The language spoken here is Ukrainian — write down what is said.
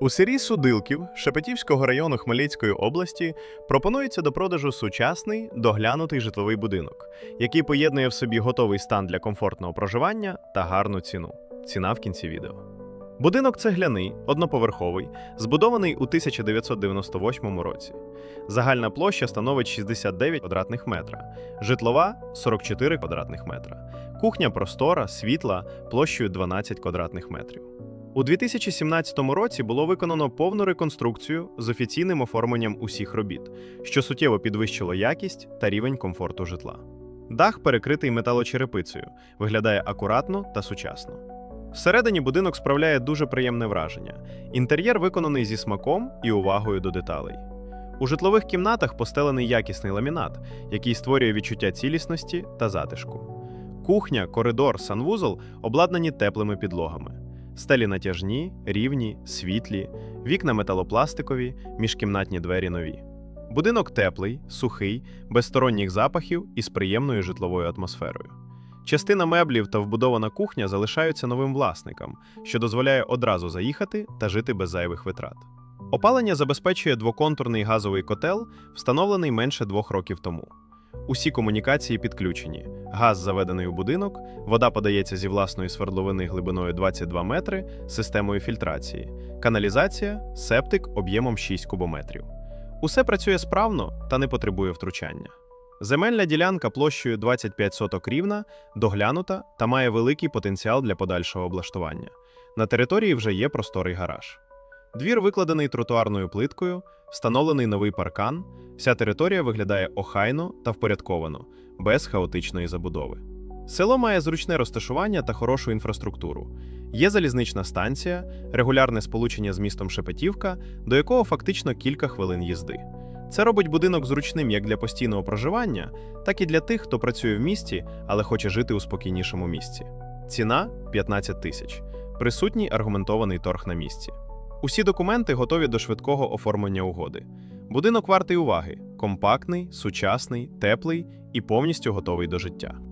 У селі Судилків Шепетівського району Хмельницької області пропонується до продажу сучасний доглянутий житловий будинок, який поєднує в собі готовий стан для комфортного проживання та гарну ціну. Ціна в кінці відео. Будинок цегляний, одноповерховий, збудований у 1998 році. Загальна площа становить 69 квадратних метра, житлова 44 квадратних метра, кухня простора, світла площею 12 квадратних метрів. У 2017 році було виконано повну реконструкцію з офіційним оформленням усіх робіт, що суттєво підвищило якість та рівень комфорту житла. Дах перекритий металочерепицею, виглядає акуратно та сучасно. Всередині будинок справляє дуже приємне враження. Інтер'єр виконаний зі смаком і увагою до деталей. У житлових кімнатах постелений якісний ламінат, який створює відчуття цілісності та затишку. Кухня, коридор, санвузол обладнані теплими підлогами. Стелі натяжні, рівні, світлі, вікна металопластикові, міжкімнатні двері нові. Будинок теплий, сухий, без сторонніх запахів і з приємною житловою атмосферою. Частина меблів та вбудована кухня залишаються новим власникам, що дозволяє одразу заїхати та жити без зайвих витрат. Опалення забезпечує двоконтурний газовий котел, встановлений менше двох років тому. Усі комунікації підключені. Газ заведений у будинок, вода подається зі власної свердловини глибиною 22 метри системою фільтрації, каналізація, септик об'ємом 6 кубометрів. Усе працює справно та не потребує втручання. Земельна ділянка площею 25 соток рівна, доглянута та має великий потенціал для подальшого облаштування. На території вже є просторий гараж. Двір викладений тротуарною плиткою, встановлений новий паркан. Вся територія виглядає охайно та впорядковано, без хаотичної забудови. Село має зручне розташування та хорошу інфраструктуру. Є залізнична станція, регулярне сполучення з містом Шепетівка, до якого фактично кілька хвилин їзди. Це робить будинок зручним як для постійного проживання, так і для тих, хто працює в місті, але хоче жити у спокійнішому місці. Ціна 15 тисяч. Присутній аргументований торг на місці. Усі документи готові до швидкого оформлення угоди. Будинок вартий уваги: компактний, сучасний, теплий і повністю готовий до життя.